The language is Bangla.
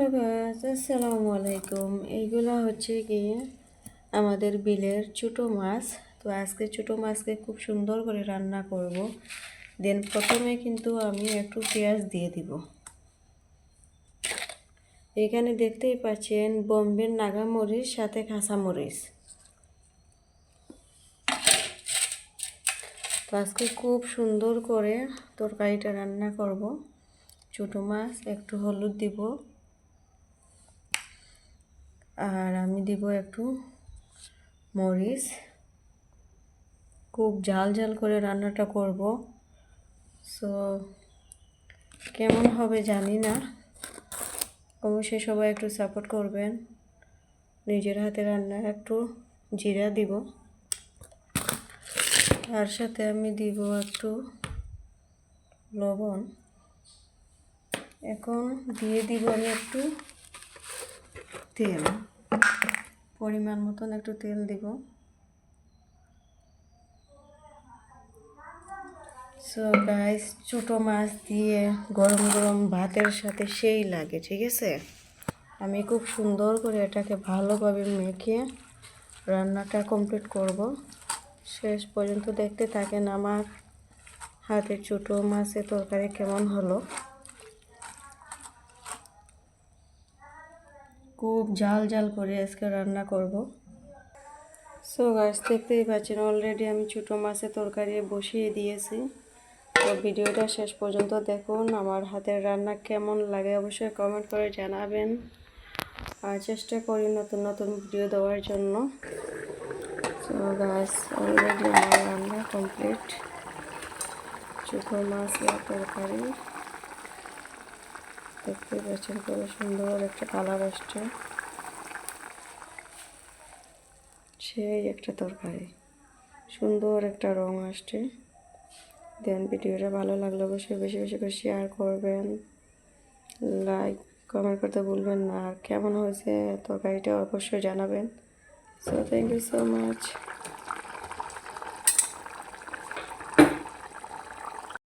হ্যালো গাছ আসসালামু আলাইকুম। এইগুলো হচ্ছে গিয়ে আমাদের বিলের ছোটো মাছ। তো আজকে ছোটো মাছকে খুব সুন্দর করে রান্না করব। দেন প্রথমে কিন্তু আমি একটু পেঁয়াজ দিয়ে দিব। এখানে দেখতেই পাচ্ছেন বোম্বের নাগামরিচ, সাথে কাঁচামরিচ। তো আজকে খুব সুন্দর করে তরকারিটা রান্না করব। ছোটো মাছ, একটু হলুদ দিব। আর আমি দিব একটু মরিচ। খুব ঝাল ঝাল করে রান্নাটা করব। সো কেমন হবে জানি না। অবশ্যই সবাই একটু সাপোর্ট করবেন। নিজের হাতে রান্না একটু জিরা দিব। তার সাথে আমি দিব একটু লবণ। এখন দিয়ে দিব আমি একটু তেল। পরিমাণ মতন একটু তেল দিব। সো গাইস ছোটো মাছ দিয়ে গরম গরম ভাতের সাথে সেই লাগে, ঠিক আছে? আমি খুব সুন্দর করে এটাকে ভালোভাবে মেখে রান্নাটা কমপ্লিট করব। শেষ পর্যন্ত দেখতে থাকেন আমার হাতে ছোটো মাছের তরকারি কেমন হলো। খুব জাল জাল করে আজকে রান্না করব। সো গাছ দেখতেই পাচ্ছেন অলরেডি আমি ছোটো মাছের তরকারি বসিয়ে দিয়েছি। তো ভিডিওটা শেষ পর্যন্ত দেখুন, আমার হাতের রান্না কেমন লাগে অবশ্যই কমেন্ট করে জানাবেন। আর চেষ্টা করি নতুন নতুন ভিডিও দেওয়ার জন্য। সো গাছ অলরেডি আমার রান্না কমপ্লিট ছোটো মাছের তরকারি। দেখতে পাচ্ছেন খুব সুন্দর একটা কালার আসছে। সেই একটা তরকারি। সুন্দর একটা রং আসছে। দেন ভিডিওটা ভালো লাগলে অবশ্যই বেশি বেশি করে শেয়ার করবেন। লাইক কমেন্ট করতে ভুলবেন না। আর কেমন হয়েছে তরকারিটা অবশ্যই জানাবেন। So thank you so much